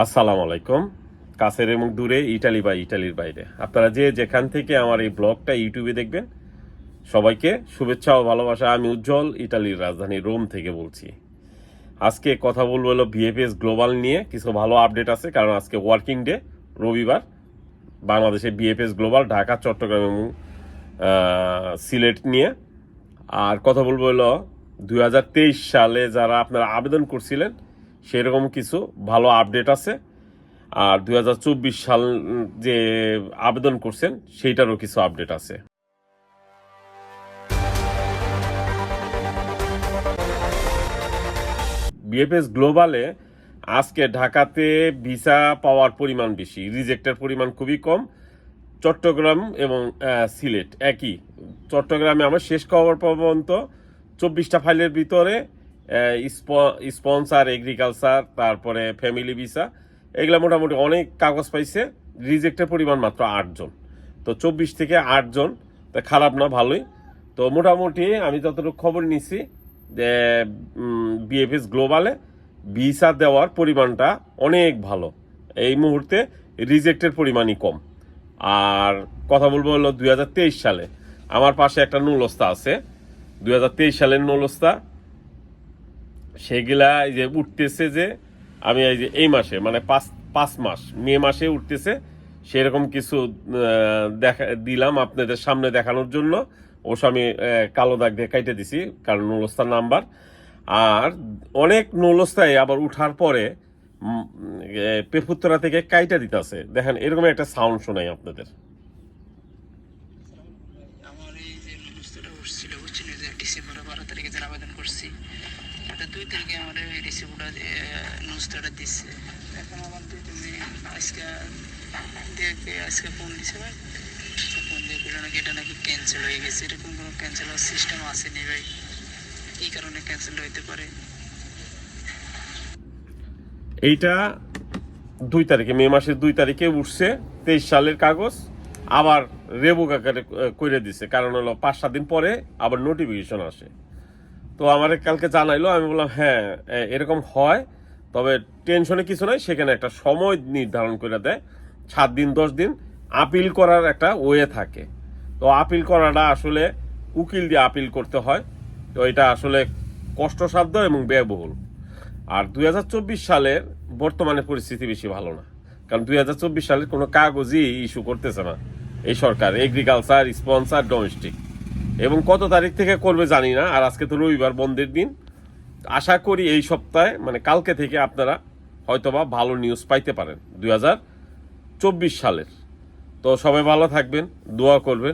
আসসালামু আলাইকুম। কাছের এবং দূরে, ইটালি বা ইটালির বাইরে। আপনারা যে যেখান থেকে আমার এই ব্লগটা ইউটিউবে দেখবেন, সবাইকে শুভেচ্ছা ও ভালোবাসা। আমি উজ্জ্বল, ইটালির রাজধানী রোম থেকে বলছি। আজকে কথা বলব হলো বিএফএস গ্লোবাল নিয়ে। কিছু ভালো আপডেট আছে, কারণ আজকে ওয়ার্কিং ডে, রবিবার। বাংলাদেশে বিএফএস গ্লোবাল, ঢাকা, চট্টগ্রাম এবং সিলেট নিয়ে। আর কথা বলব হলো দু হাজার তেইশ সালে যারা আপনারা আবেদন করছিলেন সেরকম কিছু ভালো আপডেট আছে। আর দু হাজার চব্বিশ সাল যে আবেদন করছেন, সেইটারও কিছু আপডেট আছে। বিএফএস গ্লোবালে আজকে ঢাকাতে ভিসা পাওয়ার পরিমাণ বেশি। রিজেক্টের পরিমাণ খুবই কম। চট্টগ্রাম এবং সিলেট একই। চট্টগ্রামে আমার শেষ খবর পর্যন্ত চব্বিশটা ফাইলের ভিতরে। স্পন্সার এগ্রিকালচার তারপরে ফ্যামিলি ভিসা এগুলো মোটামুটি অনেক কাগজ পাইছে রিজেক্টের পরিমাণ মাত্র আটজন তো চব্বিশ থেকে আটজন তা খারাপ না, ভালোই। তো মোটামুটি আমি যতটুকু খবর নিছি, যে বিএফএস গ্লোবালে ভিসা দেওয়ার পরিমাণটা অনেক ভালো। এই মুহূর্তে রিজেক্টের পরিমাণই কম। আর কথা বলব হলো দু হাজার তেইশ সালে। আমার পাশে একটা নুলস্তা আছে। দু হাজার তেইশ সালের নুলস্তা সেগুলা এই যে উঠতেছে যে আমি এই যে এই মাসে মানে পাঁচ পাঁচ মাস, মে মাসে উঠতেছে, সেরকম কিছু দেখা, দিলাম আপনাদের সামনে দেখানোর জন্য। অবশ্য আমি কালো দাগ দিয়ে কাইটে দিছি, কারণ নুলস্তার নাম্বার। আর অনেক নুলস্তায় আবার উঠার পরে পেপুত্তরা থেকে কাইটা দিতেছে। দেখেন, এরকম একটা সাউন্ড শোনাই আপনাদের। আমার এই যে উঠছিল ডিসেম্বরের বারো তারিখে আবেদন করছি এটা দুই তারিখে আমার নুস্তাটা দিচ্ছে এখন আমার দুই তুমি আজকে আজকে ফোন দিছে ভাই ফোন দিয়ে বলল নাকি এটা নাকি ক্যান্সেল হয়ে গেছে এরকম কোনো ক্যান্সেল হওয়ার সিস্টেম আসেনি ভাই এই কারণে ক্যান্সেল হইতে পারে এইটা দুই তারিখে, মে মাসের দুই তারিখে উঠছে, তেইশ সালের কাগজ। আবার রেবুক আকারে করে দিছে। কারণ হলো পাঁচ, সাত দিন পরে আবার নোটিফিকেশন আসে। তো আমার কালকে জানাইলো, আমি বললাম হ্যাঁ এরকম হয়, তবে টেনশনে কিছু নাই, সেখানে একটা সময় নির্ধারণ করে দেয় সাত দিন, দশ দিন আপিল করার একটা ওয়ে থাকে। তো আপিল করাটা আসলে উকিল দিয়ে আপিল করতে হয়, তো এটা আসলে কষ্টসাধ্য এবং ব্যয়বহুল। আর দুই হাজার চব্বিশ সালের বর্তমানে পরিস্থিতি বেশি ভালো না, কারণ দুই হাজার চব্বিশ সালের কোনো কাগজই ইস্যু করতেছে না, এই সরকার এগ্রিকালচার স্পন্সার ডোমেস্টিক এবং কত তারিখ থেকে করবে জানি না, আর আজকে তো রবিবার বন্ধের দিন। আশা করি এই সপ্তাহে মানে কালকে থেকে আপনারা হয়তোবা ভালো নিউজ পাইতে পারেন দু হাজার চব্বিশ সালের। তো সবাই ভালো থাকবেন, দোয়া করবেন।